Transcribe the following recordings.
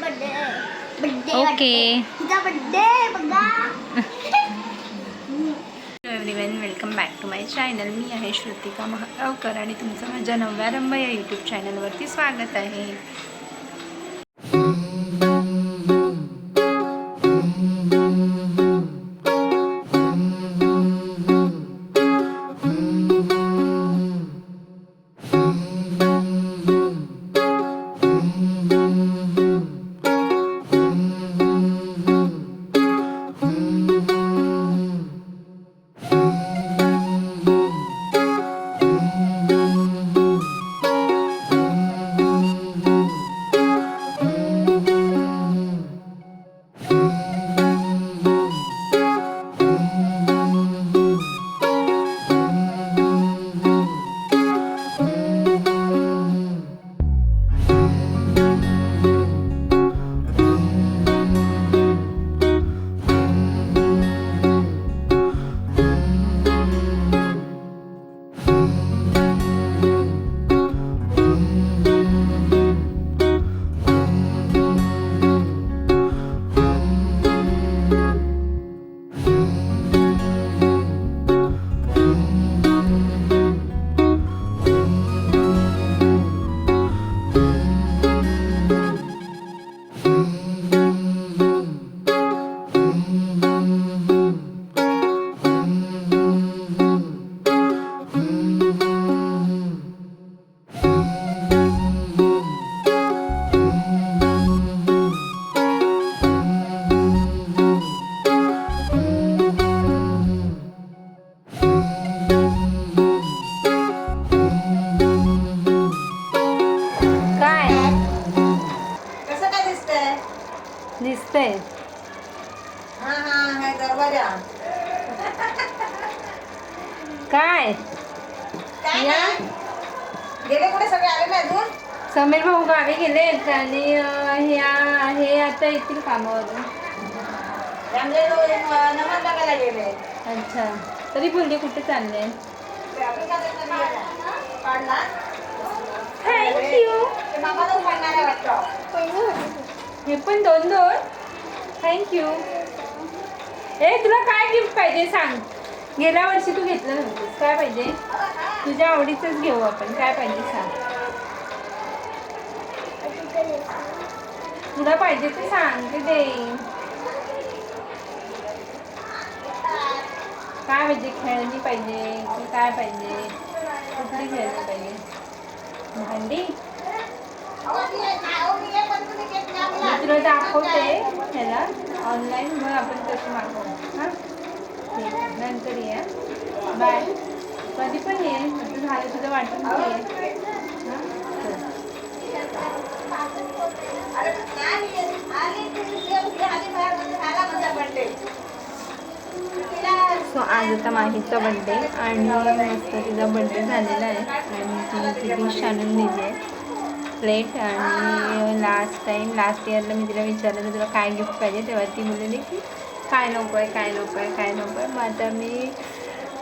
Birthday okay everyone welcome back to my channel मी आहे श्रुतिका महागावकर आणि तुमचं माझ्या नवव्या रंभ या यूट्यूब चॅनलवरती स्वागत आहे. दिसतंय. दिसतंय. हा हा हे दरवाजा. काय? काय या. नाही? गेले कुठे सगळे? आले नाही अजून? समीर भाऊ गावी गेलेत आणि अं, ह्या हे आता येतील कामावरून. त्यामुळे नमन बघायला गेले. अच्छा. तरी बोलली कुठे चालले? ते आपण थँक्यू ते मामाला काढणार आहे वाटतं. हे पण दोन दोन. थँक्यू ए तुला काय गिफ्ट पाहिजे सांग. गेल्या वर्षी तू घेतलं नव्हतंस. काय पाहिजे? तुझ्या आवडीचंच घेऊ आपण. काय पाहिजे सांग. तुला पाहिजे ते सांग ते दे काय पाहिजे? खेळणी पाहिजे की काय पाहिजे? कुठली खेळणी पाहिजे? भांडी? मी तुला दाखवते ह्याला. ऑनलाईन मग आपण तसं मागवू. हां? ठीक आहे नंतर ये. बाय कधी पण ये. तसं झालं तुझं वाटून ये नाही, सो आज आता माहीचा बड्डे आणि मस्त तिचा बड्डे झालेला आहे. आणि ती ती डिश आणून दिली आहे. प्लेट आणि लास्ट टाईम लास्ट इयरला मी तिला विचारलं तुला काय गिफ्ट पाहिजे? तेव्हा ती बोललेली की काय नको आहे काय नको आहे काय नको आहे. मग आता मी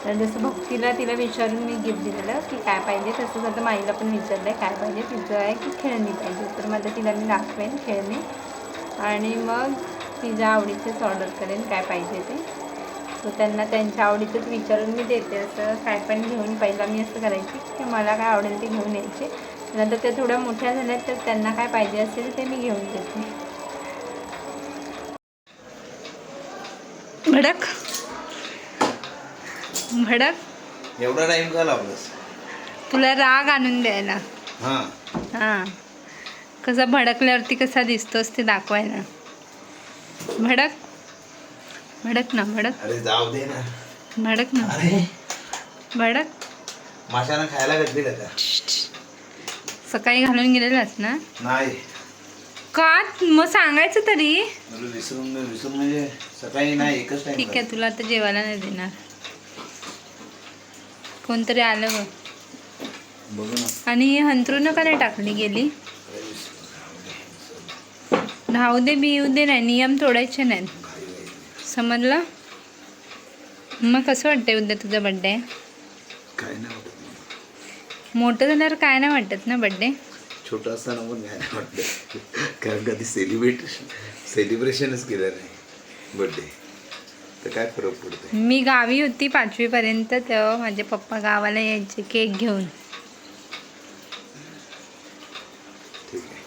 जसं भक्तीला तिला विचारून मी गिफ्ट दिलेलं की काय पाहिजे तसंच आता माईला पण विचारलं आहे काय पाहिजे तिचं आहे की खेळणी पाहिजे. तर मग आता तिला मी दाखवेन खेळणी. आणि मग तिच्या आवडीचेच ऑर्डर करेन काय पाहिजे ते. सो त्यांना त्यांच्या आवडीचंच विचारून मी देते असं काय पण घेऊन पहिला मी असं करायची की मला काय आवडेल ते घेऊन यायचे. नंतर त्या थोड्या मोठ्या झाल्या तर त्यांना काय पाहिजे असेल ते मी घेऊन देते. भडक. भडक. एवढा टाइम का लावलास? तुला राग आणून द्यायला. हां. हां. कसा भडकल्यावरती कसा दिसतोस ते दाखवायला. भडक. भडक ना भडक. अरे जाऊ दे ना. भडक ना. अरे. भडक. माशानं खायला घातली का? सकाळी घालून गेलेलास ना? नाही. का? मग सांगायचं तरी. अरे विसरून विसरून म्हणजे सकाळी नाही एकच टाइम ठीक आहे तुला आता जेवायला नाही देणार. कोणतरी आलं बघ. आणि ही हंतरून का नाही टाकली गेली. राहू दे बिऊ दे नाही नियम तोडायचे नाहीत. समजलं? मग कसं वाटतंय उद्या तुझा बड्डे काय नाही. मोठं झाल्यावर काय नाही वाटत ना बड्डे छोटं असताना पण घ्यायला वाटतं. कारण कधी सेलिब्रेशन सेलिब्रेशनच केलं नाही बर्थडे तर काय फरक पडतो मी गावी होती पाचवीपर्यंत तेव्हा माझे पप्पा गावाला यायचे केक घेऊन. ठीक आहे.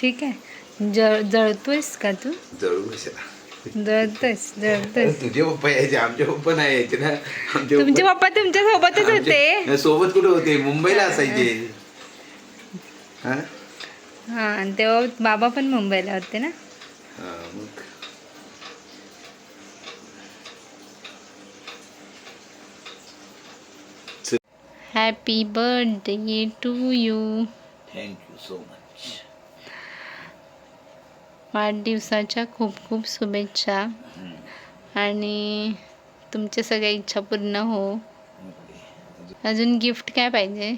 ठीक आहे. जळ जळतोयस का तू? जळू कशाला? तुझे पप्पा यायचे आमचे पप्पा नाही यायचे ना. आमचे तुमचे पप्पा तुमच्या सोबतच होते. आमचे- सोबत कुठे होते? मुंबईला असायचे. हा. हां? आणि तेव्हा बाबा पण मुंबईला होते ना? हा, मग. Happy birthday to you thank you so much वाढदिवसाच्या खूप खूप शुभेच्छा. आणि तुमच्या सगळ्या इच्छा पूर्ण हो. अजून गिफ्ट काय पाहिजे?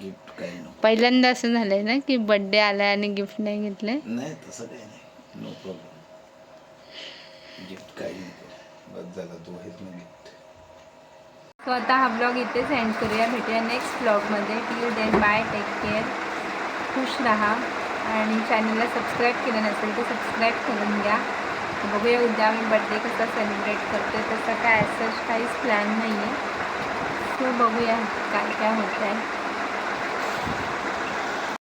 गिफ्ट काही नको. पहिल्यांदा असं झालंय ना की बर्थडे आलाय आणि गिफ्ट नाही घेतलंय नाही तसं काही नाही. नो प्रॉब्लेम गिफ्ट काही नको. बस झाला तू गिफ्ट आता हा ब्लॉग इथेच एंड करूया. भेटूया नेक्स्ट ब्लॉगमध्ये till then bye take care खुश राहा. आणि चॅनलला सबस्क्राईब केलं नसेल तर सबस्क्राईब करून घ्या. बघूया उद्या आम्ही बड्डे कसा सेलिब्रेट करतो तसं काय असं काहीच प्लॅन नाही आहे सो बघूया काय काय होत आहे